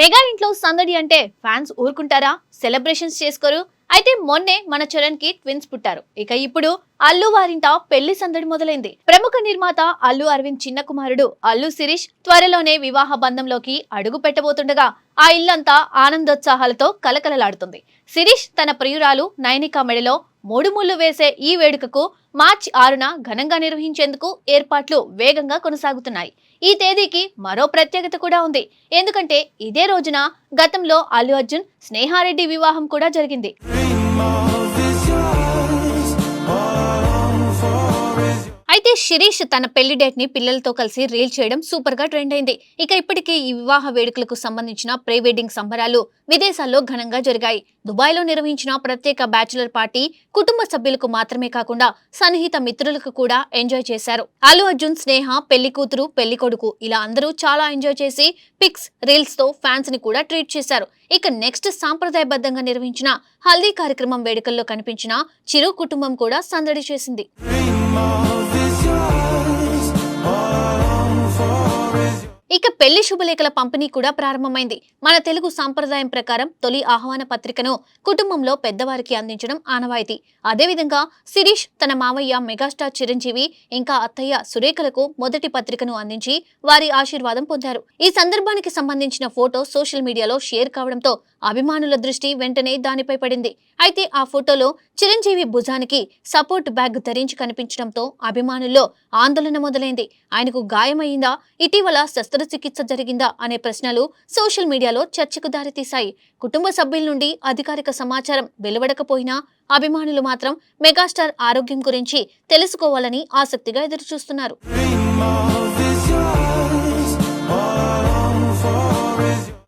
Mega ఇంట్లో సందడి అంటే ఫ్యాన్స్ ఊరుకుంటారా? సెలబ్రేషన్స్ చేసుకోరు. అయితే మొన్నే మన చరణ్కి ట్విన్స్ పుట్టారు. ఇక ఇప్పుడు అల్లు వారింట పెళ్ళి సందడి మొదలైంది. ప్రముఖ నిర్మాత అల్లు అరవింద్ చిన్న కుమారుడు అల్లు శిరీష్ త్వరలోనే వివాహ బంధంలోకి అడుగు పెట్టబోతుండగా ఆ ఇల్లంతా ఆనందోత్సాహాలతో కలకలలాడుతుంది. శిరీష్ తన ప్రియురాలు నైనికా మెడలో మూడు ముళ్ళు వేసే ఈ వేడుకకు మార్చి ఆరున ఘనంగా నిర్వహించేందుకు ఏర్పాట్లు వేగంగా కొనసాగుతున్నాయి. ఈ తేదీకి మరో ప్రత్యేకత కూడా ఉంది. ఎందుకంటే ఇదే రోజున గతంలో అల్లు అర్జున్ స్నేహారెడ్డి వివాహం కూడా జరిగింది. అయితే శిరీష్ తన పెళ్ళి డేట్ని పిల్లలతో కలిసి రీల్ చేయడం సూపర్గా ట్రెండ్ అయింది. ఇక ఇప్పటికే ఈ వివాహ వేడుకలకు సంబంధించిన ప్రీ వెడ్డింగ్ సంబరాలు విదేశాల్లో ఘనంగా జరిగాయి. దుబాయ్లో నిర్వహించిన ప్రత్యేక బ్యాచులర్ పార్టీ కుటుంబ సభ్యులకు మాత్రమే కాకుండా సన్నిహిత మిత్రులకు కూడా ఎంజాయ్ చేశారు. అల్లు అర్జున్ స్నేహ పెళ్ళి కూతురు పెళ్ళి కొడుకు ఇలా అందరూ చాలా ఎంజాయ్ చేసి పిక్స్ రీల్స్తో ఫ్యాన్స్ని కూడా ట్రీట్ చేశారు. ఇక నెక్స్ట్ సాంప్రదాయబద్ధంగా నిర్వహించిన హల్దీ కార్యక్రమం వేడుకల్లో కనిపించిన చిరు కుటుంబం కూడా సందడి చేసింది. ఇక పెళ్ళి శుభలేఖల పంపిణీ కూడా ప్రారంభమైంది. మన తెలుగు సాంప్రదాయం ప్రకారం తొలి ఆహ్వాన పత్రికను కుటుంబంలో పెద్దవారికి అందించడం ఆనవాయితీ. అదేవిధంగా శిరీష్ తన మావయ్య మెగాస్టార్ చిరంజీవి ఇంకా అత్తయ్య సురేఖలకు మొదటి పత్రికను అందించి వారి ఆశీర్వాదం పొందారు. ఈ సందర్భానికి సంబంధించిన ఫోటో సోషల్ మీడియాలో షేర్ కావడంతో అభిమానుల దృష్టి వెంటనే దానిపై పడింది. అయితే ఆ ఫోటోలో చిరంజీవి భుజానికి సపోర్ట్ బ్యాగ్ ధరించి కనిపించడంతో అభిమానుల్లో ఆందోళన మొదలైంది. ఆయనకు గాయమైందా? ఇటీవల శస్త్రచికిత్స జరిగిందా? అనే ప్రశ్నలు సోషల్ మీడియాలో చర్చకు దారితీశాయి. కుటుంబ సభ్యుల నుండి అధికారిక సమాచారం వెలువడకపోయినా అభిమానులు మాత్రం మెగాస్టార్ ఆరోగ్యం గురించి తెలుసుకోవాలని ఆసక్తిగా ఎదురుచూస్తున్నారు.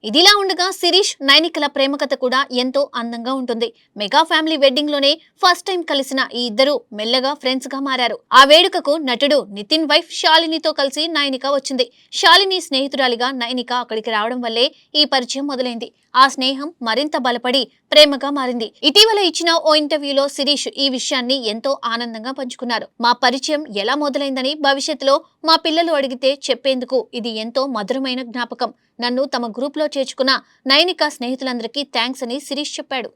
ఇదిలా ఉండగా శిరీష్ నైనికల ప్రేమకథ కూడా ఎంతో అందంగా ఉంటుంది. మెగా ఫ్యామిలీ వెడ్డింగ్లోనే ఫస్ట్ టైం కలిసిన ఈ ఇద్దరు మెల్లగా ఫ్రెండ్స్గా మారారు. ఆ వేడుకకు నటుడు నితిన్ వైఫ్ శాలినితో కలిసి నైనిక వచ్చింది. శాలిని స్నేహితురాలిగా నైనిక అక్కడికి రావడం వల్లే ఈ పరిచయం మొదలైంది. ఆ స్నేహం మరింత బలపడి ప్రేమగా మారింది. ఇటీవల ఇచ్చిన ఓ ఇంటర్వ్యూలో శిరీష్ ఈ విషయాన్ని ఎంతో ఆనందంగా పంచుకున్నారు. మా పరిచయం ఎలా మొదలైందని భవిష్యత్తులో మా పిల్లలు అడిగితే చెప్పేందుకు ఇది ఎంతో మధురమైన జ్ఞాపకం. నన్ను తమ గ్రూప్లో చేర్చుకున్న నైనిక స్నేహితులందరికీ థ్యాంక్స్ అని శిరీష్ చెప్పాడు.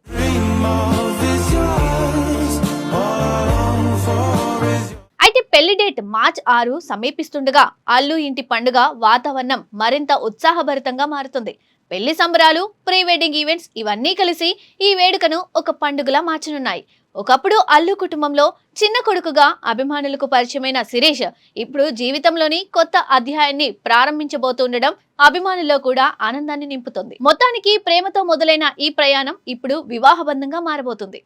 అయితే పెళ్ళి డేట్ మార్చ్ ఆరు సమీపిస్తుండగా అల్లు ఇంటి పండుగ వాతావరణం మరింత ఉత్సాహభరితంగా మారుతుంది. పెళ్ళి సంబరాలు ప్రీ వెడ్డింగ్ ఈవెంట్స్ ఇవన్నీ కలిసి ఈ వేడుకను ఒక పండుగలా మార్చనున్నాయి. ఒకప్పుడు అల్లు కుటుంబంలో చిన్న కొడుకుగా అభిమానులకు పరిచయమైన శిరీష్ ఇప్పుడు జీవితంలోని కొత్త అధ్యాయాన్ని ప్రారంభించబోతుండడం అభిమానుల్లో కూడా ఆనందాన్ని నింపుతుంది. మొత్తానికి ప్రేమతో మొదలైన ఈ ప్రయాణం ఇప్పుడు వివాహబంధంగా మారబోతుంది.